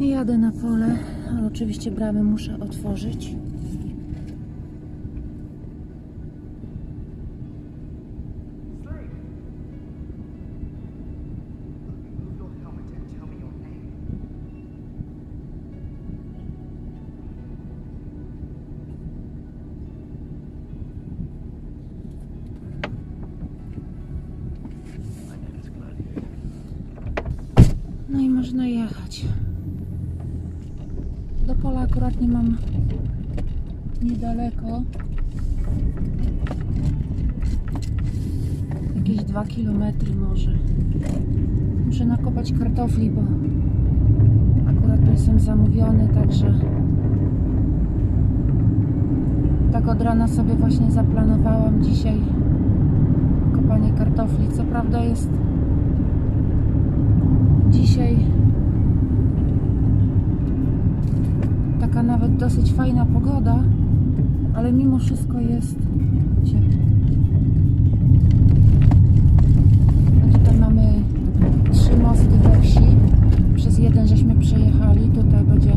Jadę na pole, ale oczywiście bramę muszę otworzyć. No i można jechać. Do pola akurat nie mam niedaleko. Jakieś 2 km może. Muszę nakopać kartofli, bo akurat jestem zamówiony, także tak od rana sobie właśnie zaplanowałam dzisiaj kopanie kartofli. Co prawda jest dzisiaj taka nawet dosyć fajna pogoda, ale mimo wszystko jest ciepło. A tutaj mamy trzy mosty we wsi. Przez jeden żeśmy przejechali. Tutaj będzie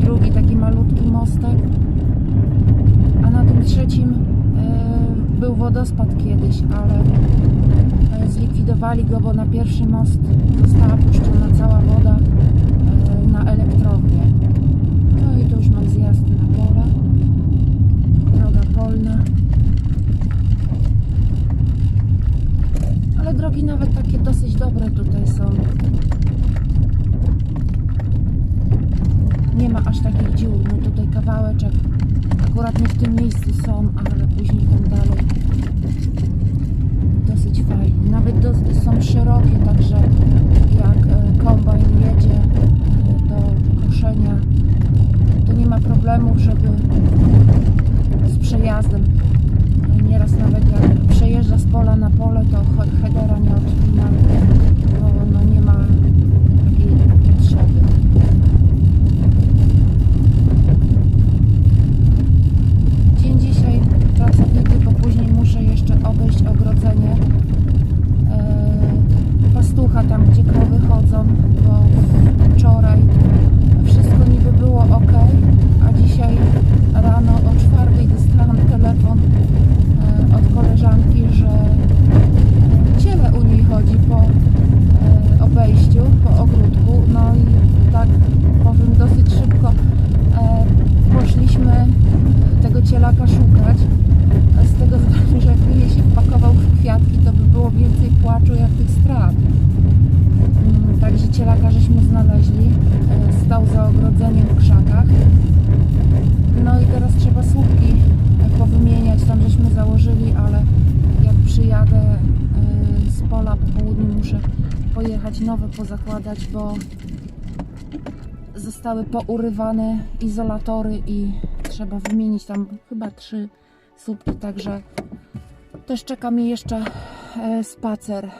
drugi taki malutki mostek. A na tym trzecim e, był wodospad kiedyś, ale e, zlikwidowali go, bo na pierwszy most została puszczona cała woda e, na elektrownię. No i tu już mam zjazd na pole. Droga polna. Ale drogi nawet takie dosyć dobre tutaj są. Nie ma aż takich dziur. No tutaj kawałeczek. Akurat nie w tym miejscu są, ale później tam dalej dosyć fajnie. Nawet do, są szerokie, także jak e, kombajn jedzie do koszenia, to nie ma problemów, żeby z przejazdem. Nieraz nawet jak przejeżdża z pola na pole, to he- headera nie odpina, bo no nie ma takiej potrzeby. Dzień dzisiaj pracowity, bo później muszę jeszcze obejść ogrodzenie e, pastucha tam, gdzie krowy chodzą, bo wczoraj wszystko niby było ok, a dzisiaj rano o czwartej dostałam telefon e, od koleżanki, że ciele u niej chodzi po e, obejściu, po ogródku. No i tak powiem dosyć szybko e, poszliśmy tego cielaka szukać. Z tego względu, że jakby je się wpakował w kwiatki, to by było więcej płaczu jak tych strat. Mm, Także cielaka żeśmy znaleźli. E, Stał za ogrodzeniem w krzakach. No i teraz trzeba słupki e, powymieniać. Tam żeśmy założyli, ale jak przyjadę e, z pola po południu muszę pojechać nowe pozakładać, bo zostały pourywane izolatory i trzeba wymienić tam chyba trzy słupki, także też czeka mi jeszcze e, spacer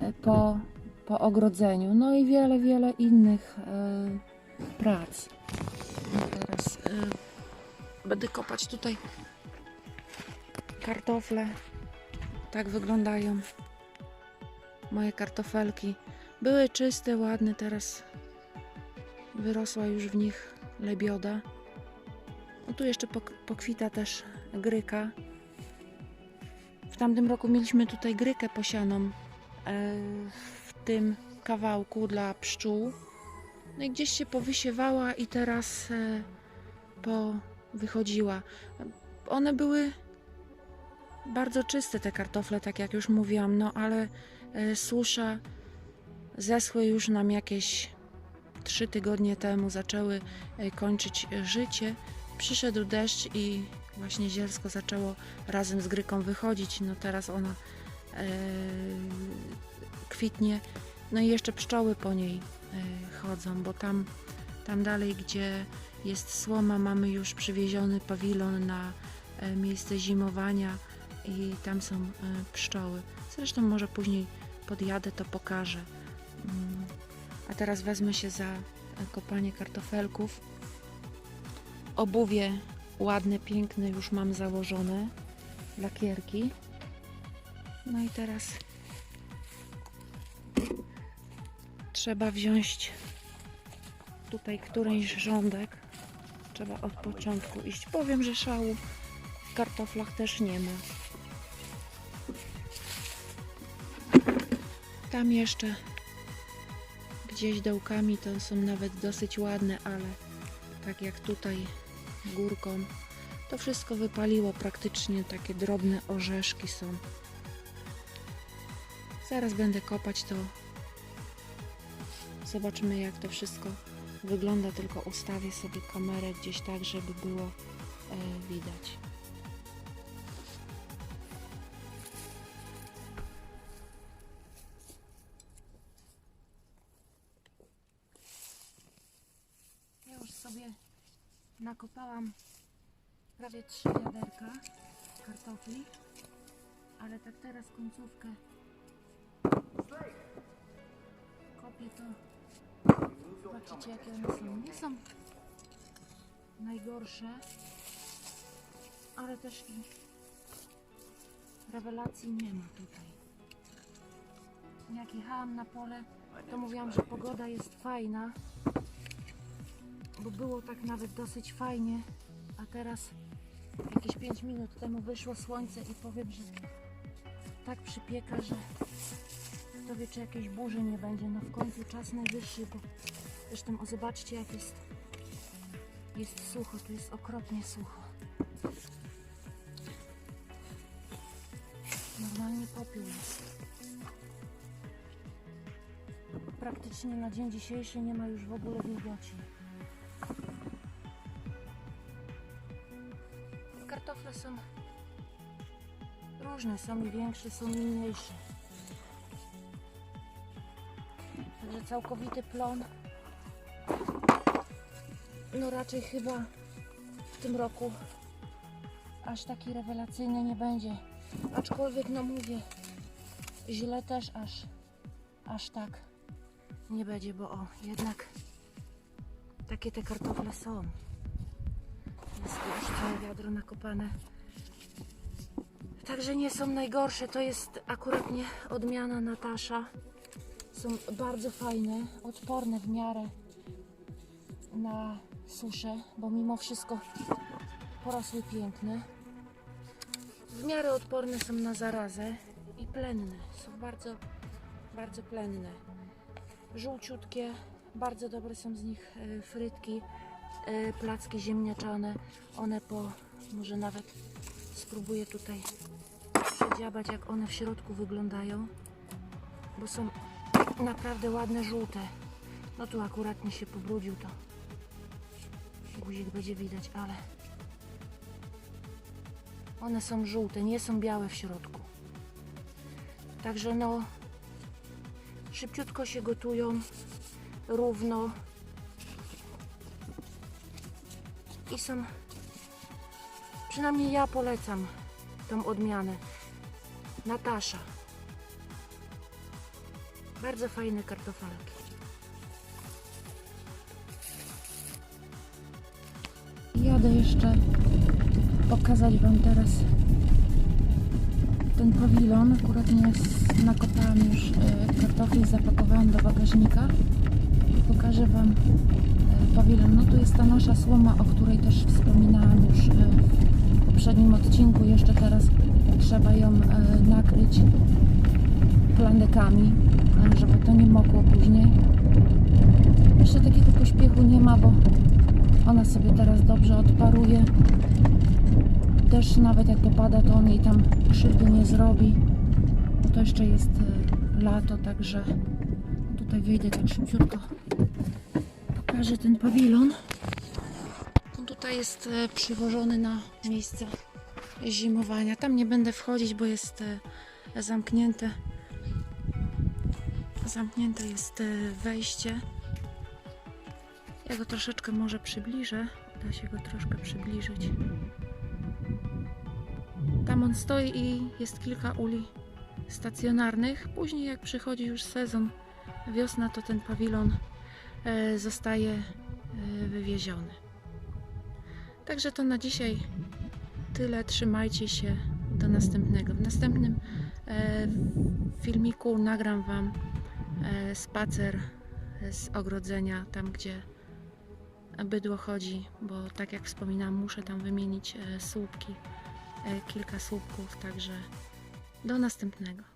e, po, po ogrodzeniu. No i wiele, wiele innych e, prac. Teraz będę kopać tutaj kartofle. Tak wyglądają moje kartofelki. Były czyste, ładne, teraz wyrosła już w nich lebioda. No tu jeszcze pok- pokwita też gryka. W tamtym roku mieliśmy tutaj grykę posianą e, w tym kawałku dla pszczół. No i gdzieś się powysiewała i teraz e, po wychodziła. One były bardzo czyste te kartofle, tak jak już mówiłam, no ale e, susza zeschły już nam jakieś trzy tygodnie temu, zaczęły e, kończyć życie. Przyszedł deszcz i właśnie zielsko zaczęło razem z gryką wychodzić. No teraz ona e, kwitnie. No i jeszcze pszczoły po niej chodzą, bo tam, tam dalej, gdzie jest słoma, mamy już przywieziony pawilon na miejsce zimowania i tam są e, pszczoły. Zresztą może później podjadę, to pokażę. Mm, A teraz wezmę się za e, kopanie kartofelków. Obuwie ładne, piękne już mam założone. Lakierki. No i teraz Trzeba wziąć tutaj któryś rządek. Trzeba od początku iść. Powiem, że szału w kartoflach też nie ma. Tam jeszcze gdzieś dołkami to są nawet dosyć ładne, ale tak jak tutaj górką, to wszystko wypaliło praktycznie takie drobne orzeszki są. Zaraz będę kopać to. Zobaczymy jak to wszystko wygląda, tylko ustawię sobie kamerę gdzieś tak, żeby było e, widać. Sobie nakopałam prawie trzy wiaderka kartofli, ale tak teraz końcówkę kopię to zobaczycie jakie one są. Nie są najgorsze, ale też i rewelacji nie ma tutaj. Jak jechałam na pole, to mówiłam, że pogoda jest fajna, bo było tak nawet dosyć fajnie, a teraz jakieś 5 minut temu wyszło słońce i powiem, że tak przypieka, że kto wie czy jakiejś burzy nie będzie. No w końcu czas najwyższy, bo zresztą o zobaczcie jak jest jest sucho, tu jest okropnie sucho. Normalnie popiół jest. Praktycznie na dzień dzisiejszy nie ma już w ogóle wilgoci. Są różne, są i większe, są i mniejsze. Także całkowity plon. No raczej chyba w tym roku aż taki rewelacyjny nie będzie. Aczkolwiek no mówię, źle też aż, aż tak nie będzie, bo o, jednak takie te kartofle są. Jest wiadro nakopane. Także nie są najgorsze. To jest akurat nie odmiana Natasza. Są bardzo fajne, odporne w miarę na suszę, bo mimo wszystko porosły piękne. W miarę odporne są na zarazę i plenne. Są bardzo, bardzo plenne. Żółciutkie, bardzo dobre są z nich e, frytki, placki ziemniaczane. One po, może nawet spróbuję tutaj przedziabać jak one w środku wyglądają, bo są naprawdę ładne, żółte. No tu akurat mi się pobrudził to. Guzik będzie widać, ale one są żółte, nie są białe w środku. Także no szybciutko się gotują, równo i są przynajmniej ja polecam tą odmianę. Natasza. Bardzo fajne kartofelki. Jadę jeszcze pokazać Wam teraz ten pawilon. Akurat nie nakopałam już e, kartofli, zapakowałam do bagażnika. Pokażę Wam pawilon. No tu jest ta nasza słoma, o której też wspominałam już e, w poprzednim odcinku. Jeszcze teraz trzeba ją e, nakryć plandekami, e, żeby to nie mokło później. Jeszcze takiego pośpiechu nie ma, bo ona sobie teraz dobrze odparuje. Też nawet jak popada, to on jej tam krzywdy nie zrobi. Bo to jeszcze jest lato, także tutaj wyjdę tak szybciutko. Pokażę ten pawilon. On tutaj jest e, przywożony na miejsce zimowania. Tam nie będę wchodzić, bo jest e, zamknięte. Zamknięte jest e, wejście. Ja go troszeczkę może przybliżę. Da się go troszkę przybliżyć. Tam on stoi i jest kilka uli stacjonarnych. Później jak przychodzi już sezon wiosna, to ten pawilon zostaje e, wywieziony. Także to na dzisiaj tyle. Trzymajcie się. Do następnego. W następnym e, filmiku nagram Wam e, spacer z ogrodzenia, tam gdzie bydło chodzi, bo tak jak wspominałam, muszę tam wymienić e, słupki, e, kilka słupków, także do następnego.